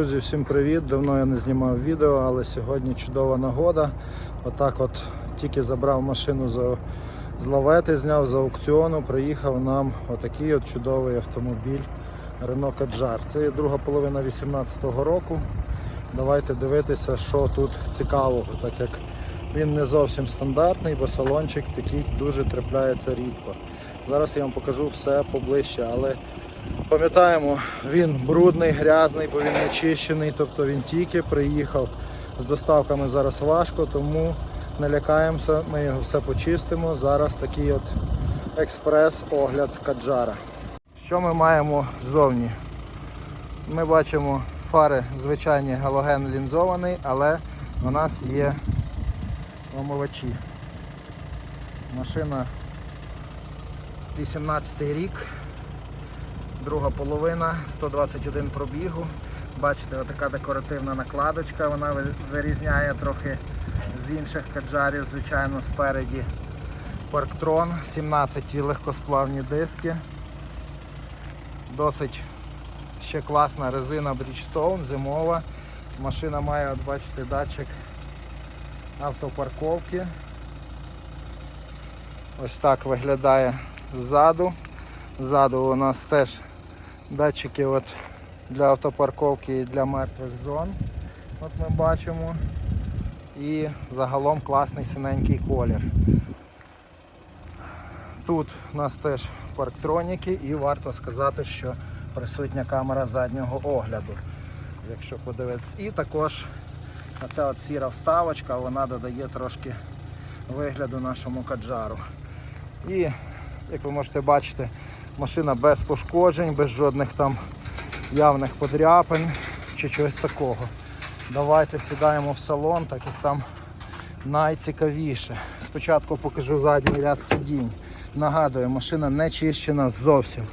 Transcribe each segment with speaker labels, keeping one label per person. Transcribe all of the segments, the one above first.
Speaker 1: Друзі, всім привіт! Давно я не знімав відео, але сьогодні чудова нагода. Отак от тільки забрав машину з, з лавети, зняв з аукціону, приїхав нам отакий от чудовий автомобіль Renault Kadjar. Це є друга половина 2018 року. Давайте дивитися, що тут цікавого, так як він не зовсім стандартний, бо салончик такий дуже трапляється рідко. Зараз я вам покажу все поближче, але Пам'ятаємо, він брудний, грязний, бо він не чищений, тобто він тільки приїхав. З доставками зараз важко, тому не лякаємося, ми його все почистимо. Зараз такий от експрес-огляд каджара. Що ми маємо ззовні? Ми бачимо фари звичайні галоген лінзований, але у нас є омивачі. Машина 18 рік. Друга половина, 121 пробігу. Бачите, отака декоративна накладочка, вона вирізняє трохи з інших каджарів, звичайно, спереді Парктрон, 17 легкосплавні диски. Досить ще класна резина Bridgestone, зимова. Машина має, от бачите, датчик автопарковки. Ось так виглядає ззаду. Ззаду у нас теж датчики от для автопарковки і для мертвих зон. От ми бачимо. І загалом класний синенький колір. Тут у нас теж парктроніки і варто сказати, що присутня камера заднього огляду. Якщо подивитися. І також оця от сіра вставочка, вона додає трошки вигляду нашому каджару. І як ви можете бачити, машина без пошкоджень, без жодних там явних подряпин чи чогось такого. Давайте сідаємо в салон, так як там найцікавіше. Спочатку покажу задній ряд сидінь. Нагадую, машина не чищена зовсім.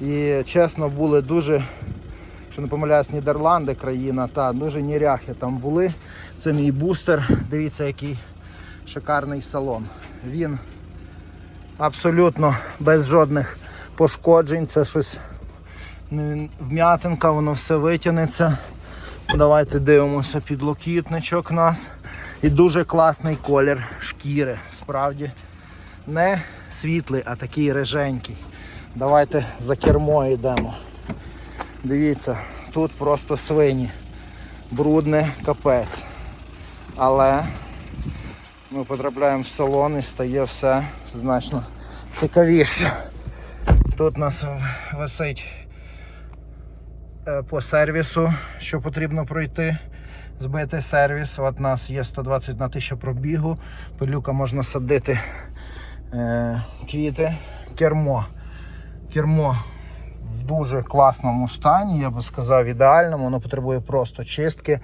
Speaker 1: І чесно, були дуже, що не помиляюсь, Нідерланди країна, та дуже ніряхи там були. Це мій бустер. Дивіться, який шикарний салон. Він абсолютно без жодних пошкоджень. Це щось вм'ятинка, воно все витягнеться. Давайте дивимося підлокітничок у нас. І дуже класний колір шкіри. Справді не світлий, а такий реженький. Давайте за кермо йдемо. Дивіться, тут просто свині. Брудне капець. Але ми потрапляємо в салон і стає все значно цікавіше. Тут у нас висить е, по сервісу, що потрібно пройти. Збити сервіс. От у нас є 120 на 1000 пробігу. Пилюка можна садити е, квіти. Кермо. Кермо в дуже класному стані, я би сказав, ідеальному. Воно потребує просто чистки.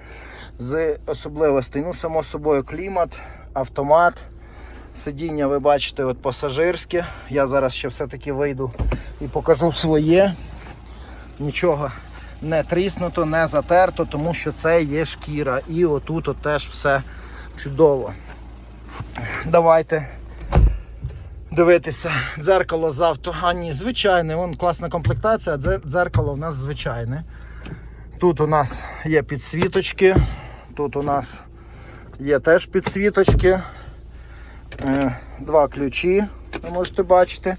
Speaker 1: З особливостей, ну, само собою, клімат, автомат. Сидіння ви бачите от пасажирське. Я зараз ще все-таки вийду і покажу своє. Нічого не тріснуто, не затерто, тому що це є шкіра. І отут от теж все чудово. Давайте дивитися. Дзеркало з авто. А ні, звичайне, вон класна комплектація, дзеркало у нас звичайне. Тут у нас є підсвіточки, тут у нас є теж підсвіточки. Е, Два ключі, ви можете бачити,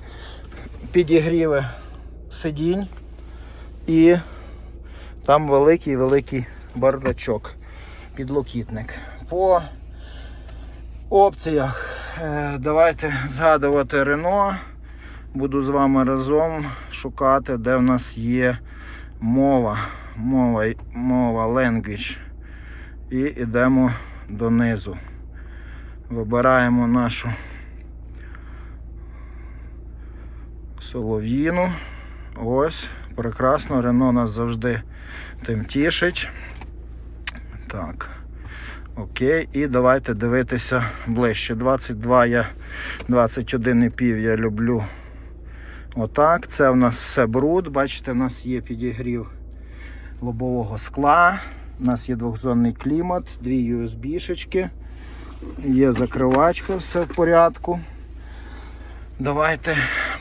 Speaker 1: підігріви сидінь і там великий-великий бардачок, підлокітник. По опціях е, давайте згадувати Рено. Буду з вами разом шукати, де в нас є мова, мова, мова language. І йдемо донизу. Вибираємо нашу солов'їну. Ось, прекрасно, Рено нас завжди тим тішить. Так. Окей, і давайте дивитися ближче. 22 я 21,5 я люблю. Отак. Це в нас все бруд. Бачите, у нас є підігрів лобового скла. У нас є двохзонний клімат, дві USB-шечки. Є закривачка, все в порядку. Давайте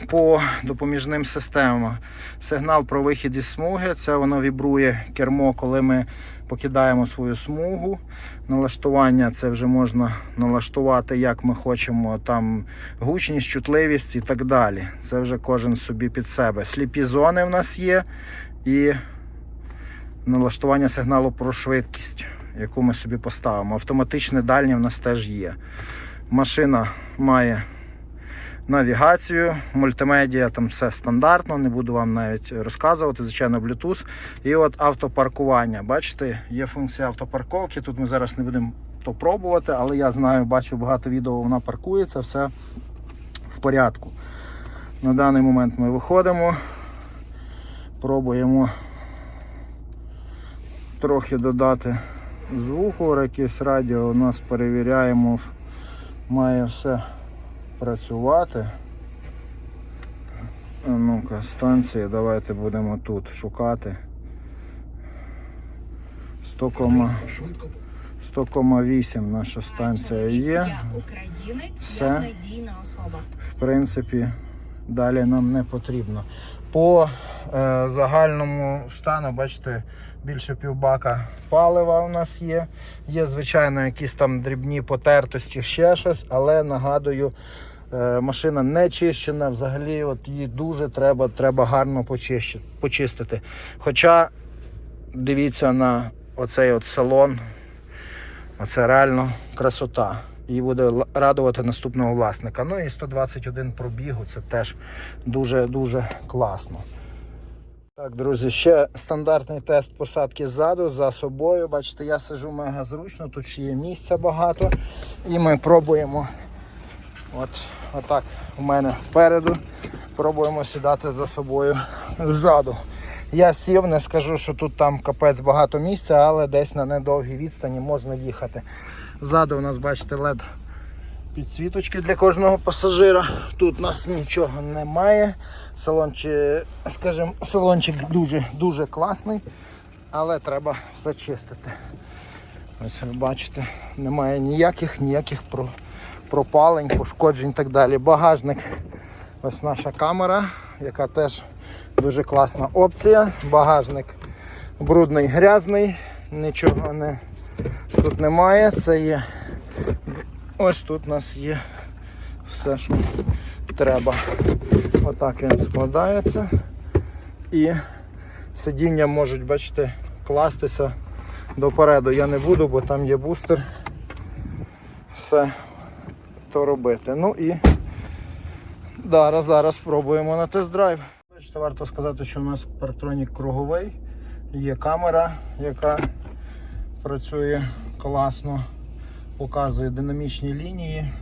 Speaker 1: по допоміжним системам. Сигнал про вихід із смуги це воно вібрує кермо, коли ми покидаємо свою смугу. Налаштування це вже можна налаштувати, як ми хочемо, там гучність, чутливість і так далі. Це вже кожен собі під себе. Сліпі зони в нас є і налаштування сигналу про швидкість, яку ми собі поставимо. Автоматичне дальнє в нас теж є. Машина має навігацію, мультимедіа, там все стандартно, не буду вам навіть розказувати, звичайно, Bluetooth. І от автопаркування. Бачите, є функція автопарковки. Тут ми зараз не будемо то пробувати, але я знаю, бачу багато відео, вона паркується, все в порядку. На даний момент ми виходимо, пробуємо трохи додати звуку, якесь радіо у нас перевіряємо, має все працювати. Ну-ка, станції, давайте будемо тут шукати. 100, 100,8 наша станція є. Все. В принципі, далі нам не потрібно. По е, загальному стану, бачите, більше півбака палива у нас є. Є, звичайно, якісь там дрібні потертості, ще щось, але нагадую, е, машина не чищена. Взагалі, от її дуже треба, треба гарно почищи- почистити. Хоча дивіться на оцей от салон. Оце реально красота. І буде радувати наступного власника. Ну і 121 пробігу це теж дуже-дуже класно. Так, друзі, ще стандартний тест посадки ззаду за собою. Бачите, я сижу мега зручно, тут ще є місця багато. І ми пробуємо. От, отак у мене спереду. Пробуємо сідати за собою ззаду. Я сів, не скажу, що тут там капець багато місця, але десь на недовгій відстані можна їхати. Ззаду у нас, бачите, LED підсвіточки для кожного пасажира. Тут у нас нічого немає. Салончик, скажімо, салончик дуже дуже класний, але треба все чистити. Ось ви бачите, немає ніяких ніяких про- пропалень, пошкоджень і так далі. Багажник, ось наша камера, яка теж дуже класна опція. Багажник брудний, грязний, нічого не, тут немає. Це є. Ось тут у нас є все, що треба. Отак він складається. І сидіння можуть, бачите, кластися допереду. Я не буду, бо там є бустер. Все то робити. Ну і зараз, зараз спробуємо на тест-драйв. Бачите, варто сказати, що у нас парктронік круговий. Є камера, яка працює класно, показує динамічні лінії.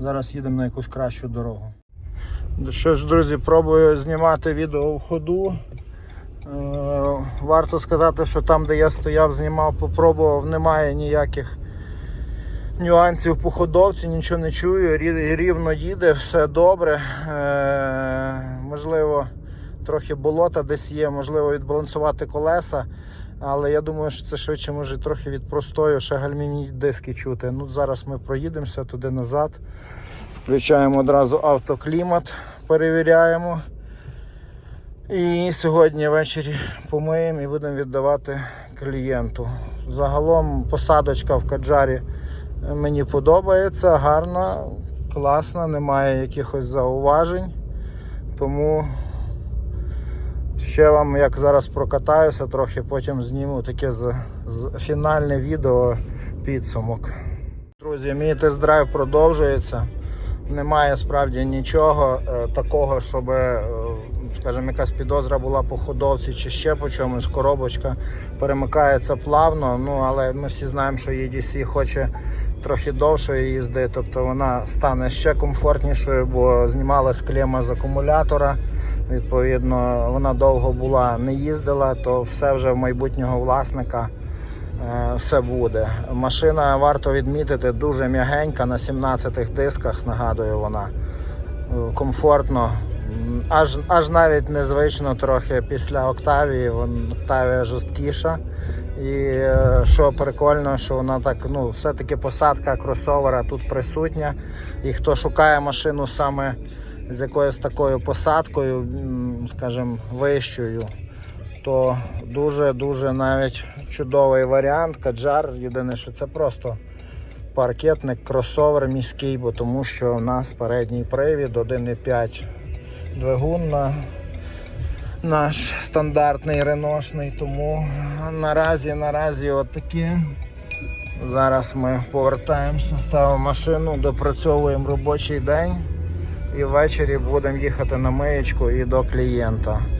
Speaker 1: Зараз їдемо на якусь кращу дорогу. Що ж, друзі, пробую знімати відео в ходу. Е, Варто сказати, що там, де я стояв, знімав, попробував, немає ніяких нюансів по ходовці, нічого не чую, рівно їде, все добре. Е, Можливо, трохи болота десь є, можливо, відбалансувати колеса. Але я думаю, що це швидше може трохи від простою, ще гальмівні диски чути. Ну, зараз ми проїдемося туди назад. Включаємо одразу автоклімат, перевіряємо. І сьогодні ввечері помиємо і будемо віддавати клієнту. Загалом посадочка в Каджарі мені подобається, гарна, класна, немає якихось зауважень. Тому ще вам, як зараз прокатаюся, трохи потім зніму таке з, з фінальне відео підсумок. Друзі, мій тест-драйв продовжується. Немає справді нічого е, такого, щоб, е, скажімо, якась підозра була по ходовці чи ще по чомусь. Коробочка перемикається плавно. Ну але ми всі знаємо, що EDC хоче трохи довше їздити, тобто вона стане ще комфортнішою, бо знімалась клема з акумулятора. Відповідно, вона довго була, не їздила, то все вже в майбутнього власника е, все буде. Машина варто відмітити дуже м'ягенька на 17 дисках, нагадую вона. Е, Комфортно. Аж, аж навіть незвично трохи після Октавії, Октавія жорсткіша. І е, що прикольно, що вона так, ну, все-таки посадка кросовера тут присутня. І хто шукає машину саме з якоюсь такою посадкою, скажімо, вищою, то дуже-дуже навіть чудовий варіант. Каджар. Єдине, що це просто паркетник, кросовер міський, бо тому що у нас передній привід 1,5 двигун на наш стандартний реношний. Тому наразі, наразі от такі. Зараз ми повертаємося, ставимо машину, допрацьовуємо робочий день і ввечері будемо їхати на миєчку і до клієнта.